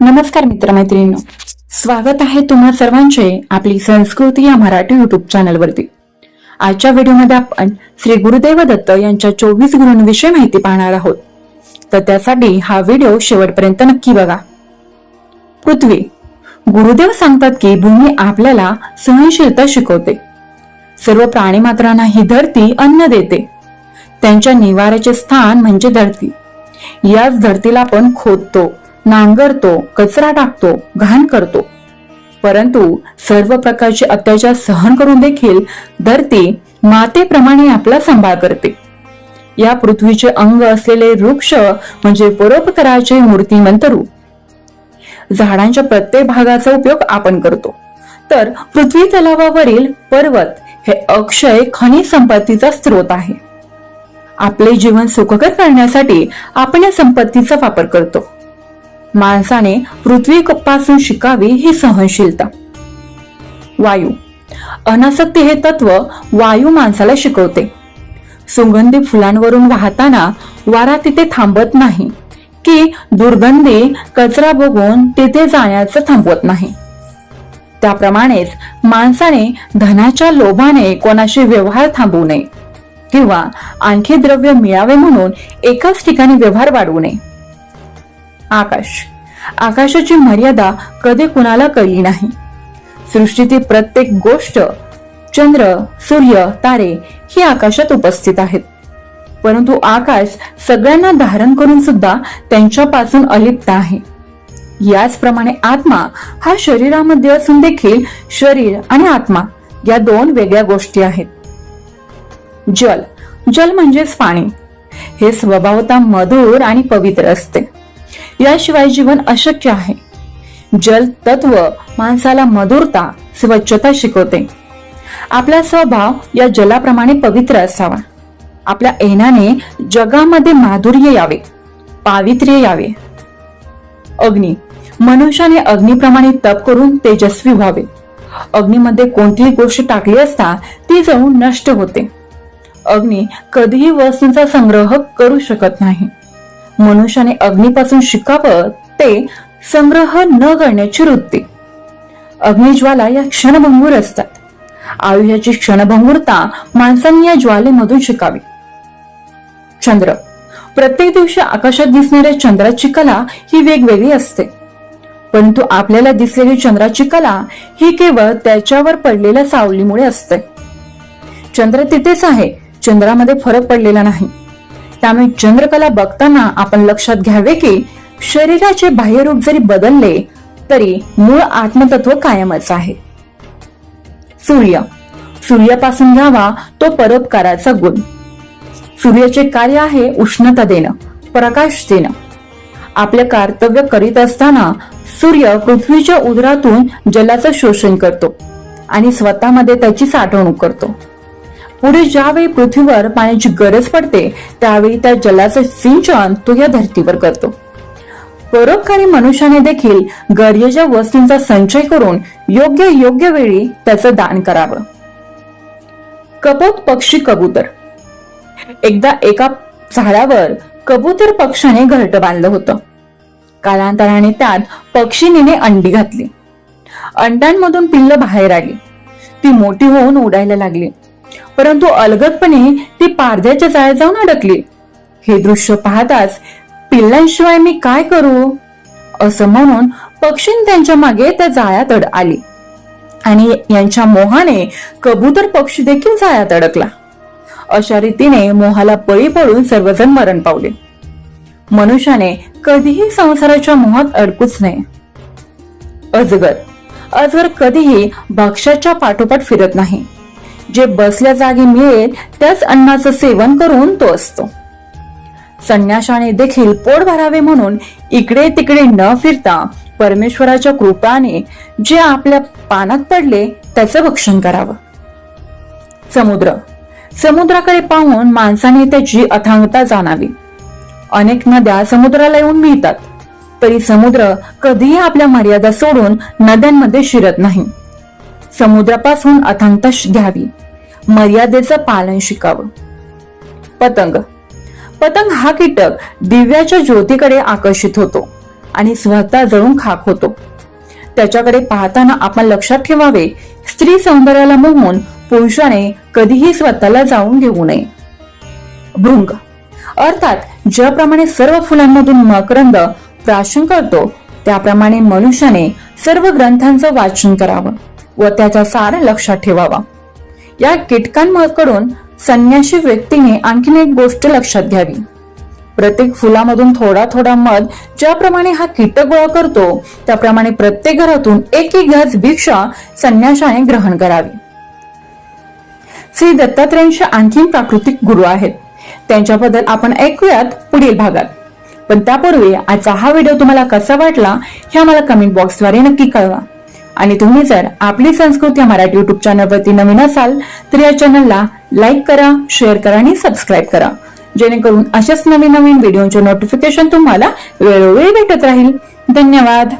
नमस्कार मित्रमैत्रिणींनो. स्वागत आहे तुम्हा सर्वांचे आपली संस्कृती या मराठी युट्यूब चॅनलवरती आजच्या व्हिडिओमध्ये आपण श्री गुरुदेव दत्त यांच्या चोवीस गुरूंविषयी माहिती पाहणार आहोत. तर त्यासाठी हा व्हिडिओ शेवटपर्यंत नक्की बघा. पृथ्वी. गुरुदेव सांगतात की भूमी आपल्याला सहनशीलता शिकवते. सर्व प्राणीमात्रांना ही धरती अन्न देते. त्यांच्या निवाऱ्याचे स्थान म्हणजे धरती. याच धरतीला आपण खोदतो. नांगरतो कचरा टाकतो घाण करतो. परंतु सर्व प्रकारचे अत्याचार सहन करून देखील धरती मातेप्रमाणे आपला सांभाळ करते. या पृथ्वीचे अंग असलेले वृक्ष म्हणजे परोपकाराचे मूर्तिमंत रूप. झाडांच्या प्रत्येक भागाचा उपयोग आपण करतो. तर पृथ्वी तलावावरील पर्वत हे अक्षय खनिज संपत्तीचा स्रोत आहे. आपले जीवन सुखकर करण्यासाठी आपण या संपत्तीचा वापर करतो. माणसाने पृथ्वी पासून शिकावी ही सहनशीलता. वायू. अनासक्ती हे तत्व वायू माणसाला शिकवते. सुगंधी फुलांवरून वाहताना वारा तिथे थांबत नाही की दुर्गंधी कचरा बघून तिथे जाण्याचं थांबवत नाही. त्याप्रमाणेच माणसाने धनाच्या लोभाने कोणाशी व्यवहार थांबवू नये किंवा आणखी द्रव्य मिळावे म्हणून एकाच ठिकाणी व्यवहार वाढवू नये. आकाश. आकाशाची मर्यादा कधी कुणाला कळली नाही. सृष्टीतील प्रत्येक गोष्ट चंद्र सूर्य तारे ही आकाशात उपस्थित आहेत. परंतु आकाश सगळ्यांना धारण करून सुद्धा त्यांच्यापासून अलिप्त आहे. याचप्रमाणे आत्मा हा शरीरामध्ये असून देखील शरीर आणि आत्मा या दोन वेगळ्या गोष्टी आहेत. जल. जल म्हणजेच पाणी. हे स्वभावता मधुर आणि पवित्र असते. याशिवाय जीवन अशक्य आहे. जल तत्व माणसाला मधुरता स्वच्छता शिकवते. आपला स्वभाव या जलाप्रमाणे पवित्र असावा. आपल्या येण्याने जगामध्ये माधुर्य यावे पावित्र्य यावे. अग्नी मनुष्याने अग्निप्रमाणे तप करून तेजस्वी व्हावे. अग्नीमध्ये कोणतीही गोष्ट टाकली असता ती जाऊन नष्ट होते. अग्नी कधीही वस्तूंचा संग्रह करू शकत नाही. मनुष्याने अग्नीपासून शिकावं ते संग्रह न करण्याची वृत्ती. अग्निज्वाला या क्षणभंगूर असतात. आयुष्याची क्षणभंगूरता माणसांनी या ज्वालेमधून शिकावी. चंद्र. प्रत्येक दिवशी आकाशात दिसणाऱ्या चंद्राची कला ही वेगवेगळी असते. परंतु आपल्याला दिसलेली चंद्राची कला ही केवळ त्याच्यावर पडलेल्या सावलीमुळे असते. चंद्र तिथेच आहे. चंद्रामध्ये फरक पडलेला नाही. त्यामुळे चंद्रकला बघताना आपण लक्षात घ्यावे की शरीराचे बाह्यरूप जरी बदलले तरी मूळ आत्मतत्व कायमच आहे. सूर्य. सूर्यापासून घ्यावा तो परोपकाराचा गुण. सूर्याचे कार्य आहे उष्णता देणं प्रकाश देणं. आपले कर्तव्य करीत असताना सूर्य पृथ्वीच्या उदरातून जलाचं शोषण करतो आणि स्वतःमध्ये त्याची साठवणूक करतो. पुढे ज्यावेळी पृथ्वीवर पाण्याची गरज पडते त्यावेळी त्या जलाचं सिंचन तो या धर्तीवर करतो. परोपकारी मनुष्याने देखील गरजेच्या वस्तूंचा संचय करून योग्य योग्य वेळी त्याचं दान करावं. कपोत पक्षी कबूतर. एकदा एका झाडावर कबूतर पक्षाने घरट बांधलं होतं. कालांतराने त्यात पक्षिणीने अंडी घातली. अंड्यांमधून पिल्ल बाहेर आली. ती मोठी होऊन उडायला लागली. परंतु अलगदपणे ती पारध्याच्या जाळ्यात जाऊन अडकली. हे दृश्य पाहताच पिल्लांशिवाय मी काय करू? असं म्हणून पक्षीन त्यांच्या मागे त्या जाळ्यात अड आली. आणि यांच्या मोहाने कबूतर पक्षी देखील जाळ्यात अडकला. अशा रीतीने मोहाला बळी पडून सर्वजण मरण पावले. मनुष्याने कधीही संसाराच्या मोहात अडकूच नये. अजगर अजगर कधीही भक्ष्याच्या पाठोपाठ फिरत नाही. जे बसल्या जागी मिळेल त्याच अन्नाचं सेवन करून तो असतो. संन्याशाने देखील पोट भरावे म्हणून इकडे तिकडे न फिरता परमेश्वराच्या कृपाने जे आपल्या पानात पडले त्याचं भक्षण करावं. समुद्र. समुद्राकडे पाहून माणसाने त्याची अथांगता जाणावी. अनेक नद्या समुद्राला येऊन मिळतात. तरी समुद्र कधीही आपल्या मर्यादा सोडून नद्यांमध्ये शिरत नाही. समुद्रापासून अथांगता घ्यावी. मर्यादेचं पालन शिकावं. पतंग. पतंग हा कीटक दिव्याच्या ज्योतीकडे आकर्षित होतो आणि स्वतः जळून खाक होतो. त्याच्याकडे पाहताना आपण लक्षात ठेवावे स्त्री सौंदर्याला मोहून पुरुषाने कधीही स्वतःला जाऊन घेऊ नये. भृंग. अर्थात ज्याप्रमाणे सर्व फुलांमधून मकरंद प्राशन करतो त्याप्रमाणे मनुष्याने सर्व ग्रंथांचं वाचन करावं व त्याचा सार लक्षात ठेवावा. या कीटकांकडून संन्याशी व्यक्तीने आणखीन एक गोष्ट लक्षात घ्यावी. प्रत्येक फुलामधून थोडा थोडा मध ज्याप्रमाणे हा कीटक गोळा करतो त्याप्रमाणे प्रत्येक घरातून एक एक घास भिक्षा संन्याशाने ग्रहण करावी. श्री दत्तात्रयांचे आणखीन प्राकृतिक गुरु आहेत. त्यांच्याबद्दल आपण ऐकूयात पुढील भागात. पण त्यापूर्वी आजचा हा व्हिडिओ तुम्हाला कसा वाटला हे आम्हाला कमेंट बॉक्सद्वारे नक्की कळवा. आणि तुम्ही जर आपली संस्कृती या मराठी युट्यूब चॅनलवरती नवीन असाल तर या चॅनलला लाईक करा शेअर करा आणि सबस्क्राईब करा. जेणेकरून अशाच नवीन नवीन व्हिडिओचे नोटिफिकेशन तुम्हाला वेळोवेळी भेटत राहील. धन्यवाद.